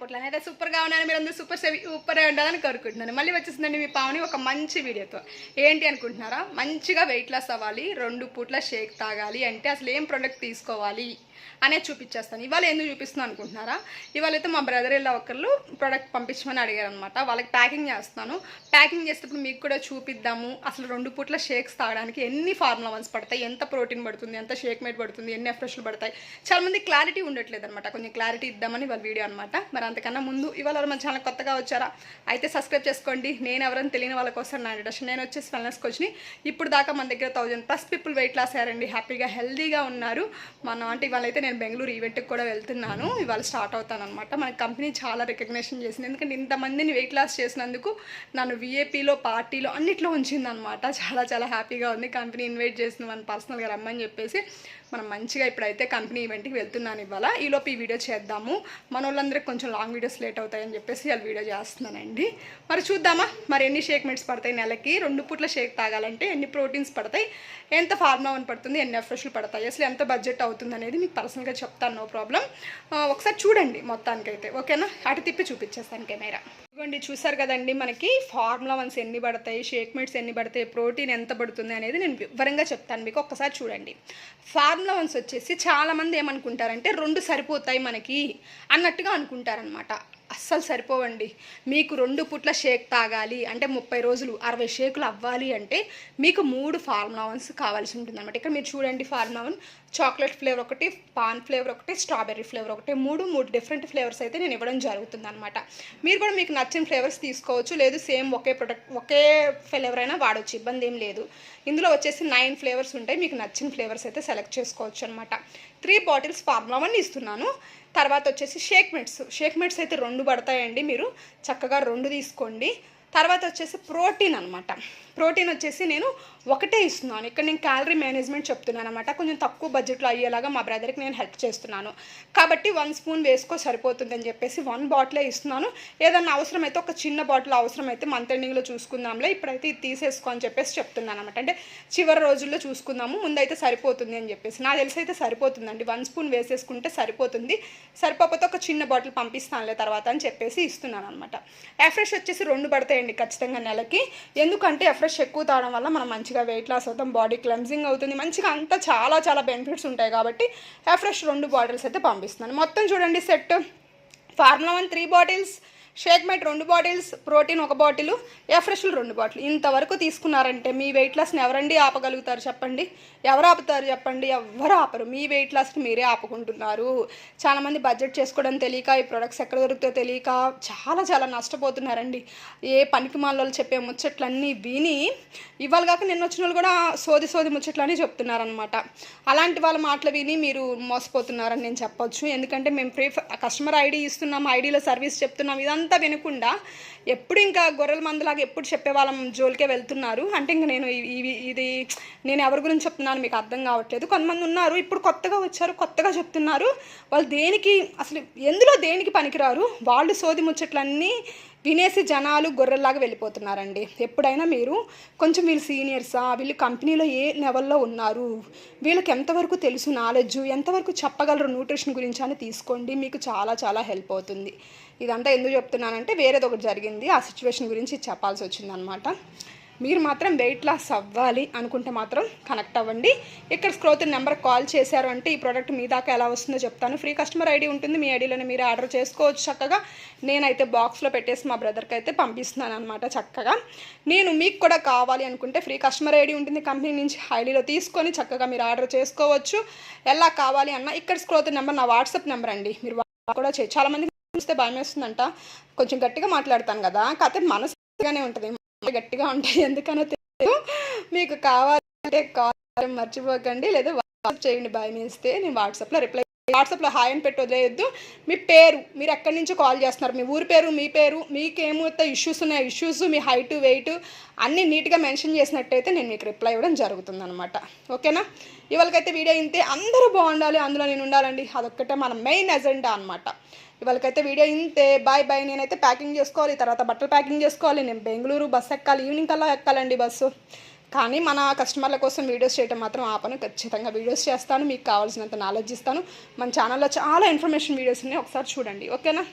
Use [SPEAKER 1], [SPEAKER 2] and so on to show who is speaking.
[SPEAKER 1] పుట్ల అయితే సూపర్గా ఉన్నాను. మీరు అందరూ సూపర్ సూపర్గా ఉండాలని కోరుకుంటున్నాను. మళ్ళీ వచ్చేసిందండి మీ పావుని ఒక మంచి వీడియోతో. ఏంటి అనుకుంటున్నారా? మంచిగా వెయిట్ లాస్ అవ్వాలి రెండు పూట్ల షేక్ తాగాలి అంటే అసలు ఏం ప్రోడక్ట్ తీసుకోవాలి అనేది చూపించేస్తాను. ఇవాళ ఎందుకు చూపిస్తున్నాను అనుకుంటున్నారా? ఇవాళ అయితే మా బ్రదర్ ఇలా ఒకళ్ళు ప్రోడక్ట్ పంపించమని అడిగారు అనమాట వాళ్ళకి ప్యాకింగ్ చేస్తాను. ప్యాకింగ్ చేసేటప్పుడు మీకు కూడా చూపిద్దాము. అసలు రెండు పూట్ల షేక్స్ తాగడానికి ఎన్ని ఫార్ములా వన్స్ పడతాయి? ఎంత ప్రోటీన్ పడుతుంది? ఎంత షేక్ మేట్ పడుతుంది? ఎన్ని ఎఫ్రెష్లు పడతాయి? చాలా మంది క్లారిటీ ఉండట్లేదు అనమాట కొంచెం క్లారిటీ ఇద్దామని వాళ్ళ వీడియో అనమాట మరి అంతకన్నా ముందు ఇవాళ మన ఛానల్ కొత్తగా వచ్చారా? అయితే సబ్స్క్రైబ్ చేసుకోండి. నేను ఎవరైనా తెలియని వాళ్ళ కోసం నా ఇంట్రెస్ట్ నేను వచ్చేసి వెల్నెస్ కోచ్ని ఇప్పుడు దాకా మన దగ్గర thousand plus people weight loss అయ్యారండి. హ్యాపీగా హెల్దీగా ఉన్నారు. మనం అంటే ఇవాళ అయితే నేను బెంగళూరు ఈవెంట్కి కూడా వెళ్తున్నాను. ఇవాళ స్టార్ట్ అవుతాను అనమాట మన కంపెనీ చాలా రికగ్నేషన్ చేసింది. ఎందుకంటే ఇంతమందిని వెయిట్ లాస్ చేసినందుకు నన్ను విఏపీలో పార్టీలో అన్నిట్లో ఉంచిందనమాట చాలా చాలా హ్యాపీగా ఉంది. కంపెనీ ఇన్వైట్ చేసింది మన పర్సనల్గా రమ్మని చెప్పేసి మనం మంచిగా ఇప్పుడైతే కంపెనీ ఈవెంట్కి వెళ్తున్నాను ఇవాళ. ఈలోపు ఈ వీడియో చేద్దాము. మన వాళ్ళందరికీ కొంచెం లాంగ్ వీడియోస్ లేట్ అవుతాయని చెప్పేసి వాళ్ళు వీడియో చేస్తున్నానండి. మరి చూద్దామా? మరి ఎన్ని షేక్ మిట్స్ పడతాయి నెలకి? రెండు పూట్ల షేక్ తాగాలంటే ఎన్ని ప్రోటీన్స్ పడతాయి? ఎంత ఫార్మా వన్ పడుతుంది? ఎన్ని ఎఫ్రెష్లు పడతాయి? అసలు ఎంత బడ్జెట్ అవుతుంది అనేది మీకు పర్సనల్గా చెప్తాను నో ప్రాబ్లం ఒకసారి చూడండి మొత్తానికైతే ఓకేనా? అటు తిప్పి చూపించేస్తాను కెమెరా. ఇవ్వండి చూసారు కదండి మనకి ఫార్ములా వన్స్ ఎన్ని పడతాయి షేక్ మిట్స్ ఎన్ని పడతాయి ప్రోటీన్ ఎంత పడుతుంది అనేది నేను వివరంగా చెప్తాను. మీకు ఒక్కసారి చూడండి. ఫార్మ్ వన్స్ వచ్చేసి చాలామంది ఏమనుకుంటారంటే రెండు సరిపోతాయి మనకి అన్నట్టుగా అనుకుంటారనమాట అస్సలు సరిపోవండి. మీకు రెండు పుట్ల షేక్ తాగాలి అంటే ముప్పై రోజులు అరవై షేకులు అవ్వాలి అంటే మీకు మూడు ఫార్ములా వన్స్ కావాల్సి ఉంటుంది అనమాట ఇక్కడ మీరు చూడండి ఫార్ములా వన్. చాక్లెట్ ఫ్లేవర్ ఒకటి పాన్ ఫ్లేవర్ ఒకటి స్ట్రాబెర్రీ ఫ్లేవర్ ఒకటి మూడు మూడు డిఫరెంట్ ఫ్లేవర్స్ అయితే నేను ఇవ్వడం జరుగుతుంది అనమాట మీరు కూడా మీకు నచ్చిన ఫ్లేవర్స్ తీసుకోవచ్చు. లేదు సేమ్ ఒకే ప్రొడక్ట్ ఒకే ఫ్లేవర్ అయినా వాడవచ్చు ఇబ్బంది ఏం లేదు. ఇందులో వచ్చేసి నైన్ ఫ్లేవర్స్ ఉంటాయి. మీకు నచ్చిన ఫ్లేవర్స్ అయితే సెలెక్ట్ చేసుకోవచ్చు అనమాట త్రీ బాటిల్స్ ఫార్ములా వన్ ఇస్తున్నాను. తర్వాత వచ్చేసి షేక్ మిట్స్ షేక్ మిట్స్ అయితే రెండు పడతాయండి మీరు. చక్కగా రెండు తీసుకోండి. తర్వాత వచ్చేసి ప్రోటీన్ అనమాట ప్రోటీన్ వచ్చేసి నేను ఒకటే ఇస్తున్నాను. ఇక్కడ నేను క్యాలరీ మేనేజ్మెంట్ చెప్తున్నాను అనమాట కొంచెం తక్కువ బడ్జెట్లో అయ్యేలాగా మా బ్రదర్కి నేను హెల్ప్ చేస్తున్నాను. కాబట్టి వన్ స్పూన్ వేసుకో సరిపోతుంది అని చెప్పేసి వన్ బాటిలే ఇస్తున్నాను. ఏదన్నా అవసరమైతే ఒక చిన్న బాటిల్ అవసరమైతే మంత్ ఎండింగ్లో చూసుకుందాంలే. ఇప్పుడైతే ఇది తీసేసుకో అని చెప్పేసి చెప్తున్నాను అనమాట అంటే చివరి రోజుల్లో చూసుకుందాము. ముందైతే సరిపోతుంది అని చెప్పేసి. నాకు తెలిసి అయితే సరిపోతుందండి. వన్ స్పూన్ వేసేసుకుంటే సరిపోతుంది. సరిపోతే ఒక చిన్న బాటిల్ పంపిస్తానులే తర్వాత అని చెప్పేసి ఇస్తున్నాను అనమాట ఎఫ్రెష్ వచ్చేసి రెండు చేయండి ఖచ్చితంగా నెలకి. ఎందుకంటే ఎఫ్రెష్ ఎక్కువ తాగడం వల్ల మనం మంచిగా వెయిట్ లాస్ అవుతాం బాడీ క్లెన్జింగ్ అవుతుంది. మంచిగా అంతా చాలా చాలా బెనిఫిట్స్ ఉంటాయి కాబట్టి ఎఫ్రెష్ రెండు బాటిల్స్ అయితే పంపిస్తున్నాను. మొత్తం చూడండి set. Formula one three bottles shake మెట్ రెండు బాటిల్స్ ప్రోటీన్ ఒక బాటిల్ ఎఫ్రెష్లు రెండు బాటిల్. ఇంతవరకు తీసుకున్నారంటే మీ వెయిట్ లాస్ని ఎవరండి ఆపగలుగుతారు చెప్పండి? ఎవరు ఆపుతారు చెప్పండి? ఎవరు ఆపరు? మీ వెయిట్ లాస్ని మీరే ఆపుకుంటున్నారు. చాలామంది బడ్జెట్ చేసుకోవడం తెలియక ఈ ప్రొడక్ట్స్ ఎక్కడ దొరుకుతాయో తెలియక చాలా చాలా నష్టపోతున్నారండి. ఏ పనికి మాలలో చెప్పే ముచ్చట్లన్నీ విని ఇవాళ కాక నిన్న వచ్చిన వాళ్ళు కూడా సోది సోది ముచ్చట్లని చెప్తున్నారనమాట అలాంటి వాళ్ళ మాటలు విని మీరు మోసపోతున్నారని నేను చెప్పొచ్చు. ఎందుకంటే మేము ఫ్రీ కస్టమర్ ఐడి ఇస్తున్నాం ఐడీలో సర్వీస్ చెప్తున్నాం ఇదంతా వినకుండా ఎప్పుడు ఇంకా గొర్రెల మందులాగా ఎప్పుడు చెప్పే వాళ్ళం జోలికే వెళ్తున్నారు. అంటే ఇంక నేను ఇవి ఇది నేను ఎవరి గురించి చెప్తున్నాను మీకు అర్థం కావట్లేదు. కొంతమంది ఉన్నారు ఇప్పుడు కొత్తగా వచ్చారు కొత్తగా చెప్తున్నారు. వాళ్ళు దేనికి అసలు ఎందులో దేనికి పనికిరారు? వాళ్ళు సోది ముచ్చట్లన్నీ వినేసి జనాలు గొర్రెల్లాగా వెళ్ళిపోతున్నారండి. ఎప్పుడైనా మీరు కొంచెం వీళ్ళు సీనియర్సా వీళ్ళు కంపెనీలో ఏ లెవెల్లో ఉన్నారు వీళ్ళకి ఎంతవరకు తెలుసు నాలెడ్జ్ ఎంతవరకు చెప్పగలరు న్యూట్రిషన్ గురించి అని తీసుకోండి మీకు చాలా చాలా హెల్ప్ అవుతుంది. ఇదంతా ఎందుకు చెప్తున్నానంటే వేరేది ఒకటి జరిగింది. ఆ సిచ్యువేషన్ గురించి చెప్పాల్సి వచ్చిందనమాట. మీరు మాత్రం వెయిట్ లాస్ అవ్వాలి అనుకుంటే మాత్రం కనెక్ట్ అవ్వండి. ఇక్కడ స్క్రోత్ నెంబర్ కాల్ చేశారు అంటే ఈ ప్రోడక్ట్ మీ దాకా ఎలా వస్తుందో చెప్తాను. ఫ్రీ కస్టమర్ ఐడి ఉంటుంది. మీ ఐడిలోనే మీరు ఆర్డర్ చేసుకోవచ్చు చక్కగా. నేనైతే బాక్స్లో పెట్టేసి మా బ్రదర్కి అయితే పంపిస్తున్నాను అనమాట చక్కగా. నేను మీకు కూడా కావాలి అనుకుంటే ఫ్రీ కస్టమర్ ఐడి ఉంటుంది. కంపెనీ నుంచి ఐడిలో తీసుకొని చక్కగా మీరు ఆర్డర్ చేసుకోవచ్చు. ఎలా కావాలి అన్న ఇక్కడ స్క్రోత్ నెంబర్ నా వాట్సాప్ నెంబర్ అండి. మీరు కూడా చే చాలా మంది చూస్తే భయం వేస్తుందంట కొంచెం గట్టిగా మాట్లాడతాను కదా. కాకపోతే మనసుగానే ఉంటుంది. గట్టిగా ఉంటాయి. ఎందుకనో తెలియదు మీకు కావాలంటే కాల్ మర్చిపోకండి. లేదా వాట్సాప్ చేయండి. భయం వేస్తే నేను వాట్సాప్లో రిప్లై వాట్సాప్లో హాయ్ అని పెట్టి వదిలేయద్దు. మీ పేరు మీరు ఎక్కడి నుంచి కాల్ చేస్తున్నారు? మీ ఊరి పేరు మీ పేరు మీకేమైతే ఇష్యూస్ ఉన్నాయి? ఇష్యూస్ మీ హైట్ వెయిట్ అన్నీ నీట్గా మెన్షన్ చేసినట్టయితే నేను మీకు రిప్లై ఇవ్వడం జరుగుతుంది అనమాట ఓకేనా? ఇవాళకైతే వీడియో ఇంతే. అందరూ బాగుండాలి అందులో నేను ఉండాలండి. అదొక్కటే మన మెయిన్ ఎజెండా అనమాట ఇవాళకైతే వీడియో ఇంతే. బాయ్ బాయ్ నేనైతే ప్యాకింగ్ చేసుకోవాలి. తర్వాత బట్టలు ప్యాకింగ్ చేసుకోవాలి. నేను బెంగళూరు బస్సు ఎక్కాలి. ఈవినింగ్ కల్లా ఎక్కాలండి బస్సు. కానీ మన కస్టమర్ల కోసం వీడియోస్ చేయడం మాత్రం ఆపను. ఖచ్చితంగా వీడియోస్ చేస్తాను. మీకు కావాల్సినంత నాలెడ్జ్ ఇస్తాను. మన ఛానల్లో చాలా ఇన్ఫర్మేషన్ వీడియోస్ ఉన్నాయి. ఒకసారి చూడండి. ఓకేనా?